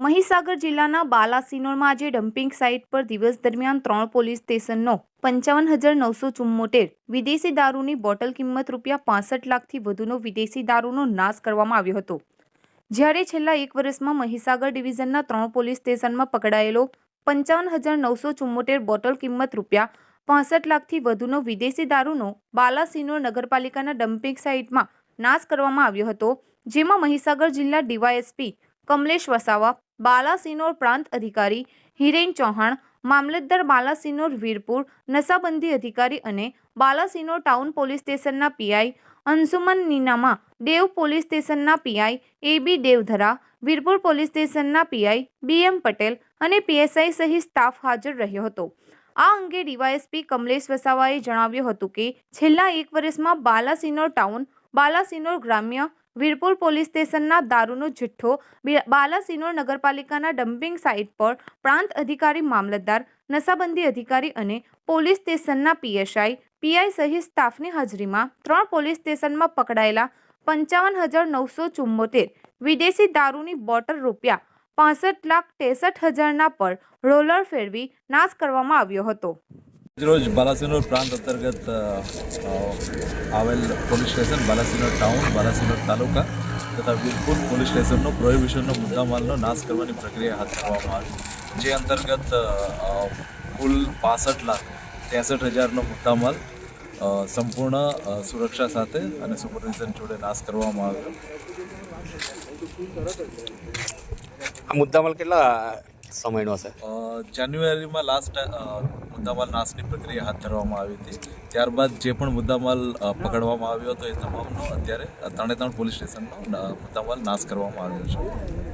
મહીસાગર જિલ્લાના બાલાસિનોરમાં આજે dumping site પર દિવસ દરમિયાન ત્રણ પોલીસ સ્ટેશનનો પંચાવન હજાર નવસો ચુમ્મોતેર વિદેશી દારૂની બોટલ કિંમત રૂપિયા પાસઠ લાખથી વધુનો વિદેશી દારૂનો નાશ કરવામાં આવ્યો હતો. જ્યારે છેલ્લા એક વર્ષમાં મહીસાગર ડિવિઝનના ત્રણ પોલીસ સ્ટેશનમાં પકડાયેલો પંચાવન હજાર નવસો ચુમ્મોતેર બોટલ કિંમત રૂપિયા પાસઠ લાખથી વધુનો વિદેશી દારૂનો બાલાસિનોર નગરપાલિકાના ડમ્પિંગ સાઇટમાં નાશ કરવામાં આવ્યો હતો, જેમાં મહીસાગર જિલ્લા ડીવાયએસપી કમલેશ વસાવા બાલાસિનોર પ્રાંત અધિકારી હિરેન ચૌહાણ, મામલતદાર બાલાસિનોર વીરપુર, નશાબંધી અધિકારી અને બાલાસિનોર ટાઉન પોલીસ સ્ટેશનના પીઆઈ અંશુમન નીનામા, દેવ પોલીસ સ્ટેશનના PI A B Devdhara, Virpur police સ્ટેશનના પીઆઈ બી એમ પટેલ અને પીએસઆઈ સહિત સ્ટાફ હાજર રહ્યો હતો. આ અંગે ડીવાયએસપી કમલેશ વસાવાએ જણાવ્યું હતું કે, છેલ્લા એક વર્ષમાં બાલાસિનોર ટાઉન, બાલાસિનોર ગ્રામ્ય વીરપુર પોલીસ સ્ટેશનના દારૂનો જથ્થો બાલાસિનોર નગરપાલિકાના ડમ્પિંગ સાઇટ પર પ્રાંત અધિકારી, મામલતદાર, નશાબંધી અધિકારી અને પોલીસ સ્ટેશનના પીએસઆઈ, પીઆઈ સહિત સ્ટાફની હાજરીમાં ત્રણ પોલીસ સ્ટેશનમાં પકડાયેલા પંચાવન હજાર નવસો ચુમ્મોતેર વિદેશી દારૂની બોટલ રૂપિયા પાસઠ લાખ ત્રેસઠ હજારના પર રોલર ફેરવી નાશ કરવામાં આવ્યો હતો. રોજ બાલાસિનોર પ્રાંત અંતર્ગત આવેલ police station Balasinor town, Balasinor taluka તથા વીરપુર પોલીસ સ્ટેશનનો પ્રોહિબિશનનો મુદ્દામાલનો નાશ કરવાની પ્રક્રિયા હાથ ધરવામાં આવી. જે અંતર્ગત કુલ પાસઠ લાખ ત્રેસઠ હજારનો મુદ્દામાલ સંપૂર્ણ સુરક્ષા સાથે અને સુપરવિઝન જોડે નાશ કરવામાં આવ્યો. આ મુદ્દામાલ કેટલા સમયનો છે. જાન્યુઆરીમાં લાસ્ટ મુદ્દામાલ નાશની પ્રક્રિયા હાથ ધરવામાં આવી હતી. ત્યારબાદ જે પણ મુદ્દામાલ પકડવામાં આવ્યો હતો એ તમામનો અત્યારે ત્રણે ત્રણ પોલીસ સ્ટેશનનો મુદ્દામાલ નાશ કરવામાં આવ્યો છે.